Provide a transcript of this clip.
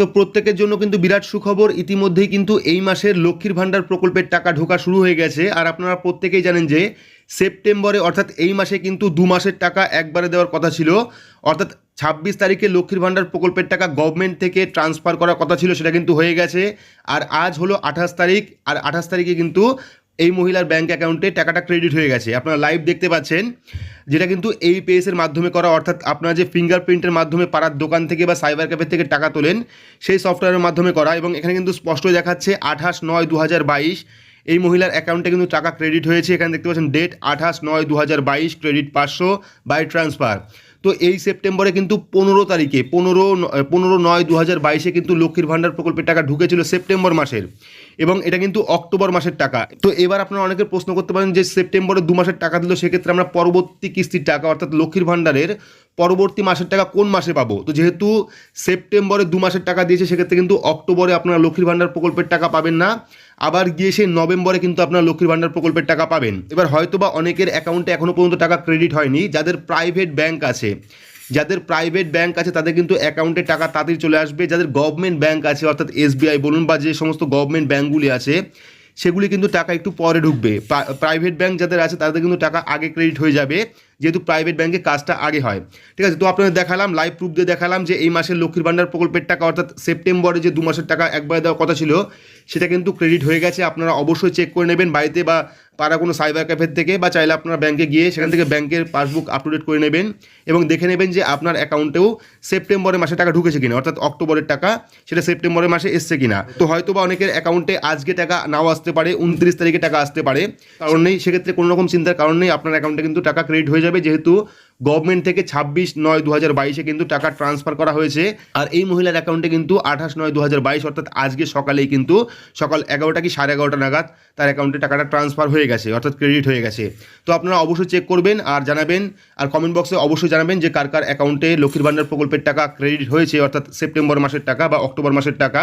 তো প্রত্যেকের জন্য কিন্তু বিরাট সুখবর। ইতিমধ্যেই কিন্তু এই মাসের লক্ষ্মীর ভাণ্ডার প্রকল্পের টাকা ঢোকা শুরু হয়ে গেছে। আর আপনারা প্রত্যেকেই জানেন যে, সেপ্টেম্বরে অর্থাৎ এই মাসে কিন্তু দু মাসের টাকা একবারে দেওয়ার কথা ছিল। অর্থাৎ ছাব্বিশ তারিখে লক্ষ্মীর ভাণ্ডার প্রকল্পের টাকা গভর্নমেন্ট থেকে ট্রান্সফার করার কথা ছিল, সেটা কিন্তু হয়ে গেছে। আর আজ হলো আঠাশ তারিখ। আর আঠাশ তারিখে কিন্তু এই মহিলার ব্যাঙ্ক অ্যাকাউন্টে টাকাটা ক্রেডিট হয়ে গেছে। আপনারা লাইভ দেখতে পাচ্ছেন, যেটা কিন্তু এই পেএসের মাধ্যমে করা, অর্থাৎ আপনারা যে ফিঙ্গারপ্রিন্টের মাধ্যমে পাড়ার দোকান থেকে বা সাইবার ক্যাফে থেকে টাকা তোলেন, সেই সফটওয়্যারের মাধ্যমে করা এবং এখানে কিন্তু স্পষ্ট দেখাচ্ছে আঠাশ নয় দু এই মহিলার অ্যাকাউন্টে কিন্তু টাকা ক্রেডিট হয়েছে। এখানে দেখতে পাচ্ছেন ডেট আঠাশ নয় দু ক্রেডিট পাঁচশো বাই ট্রান্সফার তো এই সেপ্টেম্বরে কিন্তু পনেরো তারিখে, পনেরো পনেরো নয় দু হাজার বাইশে কিন্তু লক্ষ্মীর ভাণ্ডার প্রকল্পের টাকা ঢুকেছিল সেপ্টেম্বর মাসের। এবং এটা কিন্তু অক্টোবর মাসের টাকা। তো এবার আপনারা অনেকে প্রশ্ন করতে পারেন যে সেপ্টেম্বরে দু মাসের টাকা দিল, সেক্ষেত্রে আমরা পরবর্তী কিস্তির টাকা, অর্থাৎ লক্ষ্মীর ভাণ্ডারের পরবর্তী মাসের টাকা কোন মাসে পাবো? তো যেহেতু সেপ্টেম্বরে দু মাসের টাকা দিয়েছে, সেক্ষেত্রে কিন্তু অক্টোবরে আপনারা লক্ষ্মীর ভাণ্ডার প্রকল্পের টাকা পাবেন না। আবার গিয়ে সে নভেম্বরে কিন্তু আপনারা লক্ষ্মীর ভাণ্ডার প্রকল্পের টাকা পাবেন। এবার হয়তো বা অনেকের অ্যাকাউন্টে এখনও পর্যন্ত টাকা ক্রেডিট হয়নি। যাদের প্রাইভেট ব্যাংক আছে, যাদের প্রাইভেট ব্যাংক আছে, তাদের কিন্তু অ্যাকাউন্টে টাকা তাড়াতাড়ি চলে আসবে। যাদের গভর্নমেন্ট ব্যাংক আছে, অর্থাৎ এসবিআই বলুন বা যে সমস্ত গভর্নমেন্ট ব্যাঙ্কগুলি আছে, সেগুলি কিন্তু টাকা একটু পরে ঢুকবে। প্রাইভেট ব্যাংক যাদের আছে, তাদের কিন্তু টাকা আগে ক্রেডিট হয়ে যাবে। যেহেতু প্রাইভেট ব্যাংকে কাজটা আগে হয়। ঠিক আছে, তো আপনাদের দেখালাম লাইভ প্রুফ দিয়ে দেখালাম যে এই মাসের লক্ষ্মীর ভাণ্ডার প্রকল্পের টাকা, অর্থাৎ সেপ্টেম্বরে যে দু মাসের টাকা একবারে দেওয়ার কথা ছিল সেটা কিন্তু ক্রেডিট হয়ে গেছে। আপনারা অবশ্যই চেক করে নেবেন বাড়িতে বা পাড়া কোনো সাইবার ক্যাফের থেকে বা চাইলে আপনারা ব্যাংকে গিয়ে সেখান থেকে ব্যাংকের পাসবুক আপ টু ডেট করে নেবেন এবং দেখে নেবেন যে আপনার অ্যাকাউন্টেও সেপ্টেম্বরের মাসে টাকা ঢুকেছে কিনা, অর্থাৎ অক্টোবরের টাকা সেটা সেপ্টেম্বরের মাসে এসছে কিনা। তো হয়তো বা অনেকের অ্যাকাউন্টে আজকে টাকা নাও আসতে পারে, উনত্রিশ তারিখে টাকা আসতে পারে। কারণ নেই, সেক্ষেত্রে কোনো রকম চিন্তার কারণ নেই, আপনার অ্যাকাউন্টে কিন্তু টাকা ক্রেডিট হয়ে যাবে। যেহেতু গভর্নমেন্ট থেকে ছাব্বিশ নয় দু হাজার বাইশে কিন্তু টাকা ট্রান্সফার করা হয়েছে। আর এই মহিলার অ্যাকাউন্টে কিন্তু আঠাশ নয় দু হাজার বাইশ, অর্থাৎ আজকে সকালেই কিন্তু সকাল এগারোটা কি সাড়ে এগারোটা নাগাদ তার অ্যাকাউন্টে টাকাটা ট্রান্সফার হয়ে গেছে, অর্থাৎ ক্রেডিট হয়ে গেছে। তো আপনারা অবশ্যই চেক করবেন আর জানাবেন আর কমেন্ট বক্সে অবশ্যই জানাবেন যে কার কার অ্যাকাউন্টে লক্ষ্মীর ভাণ্ডার প্রকল্পের টাকা ক্রেডিট হয়েছে, অর্থাৎ সেপ্টেম্বর মাসের টাকা বা অক্টোবর মাসের টাকা।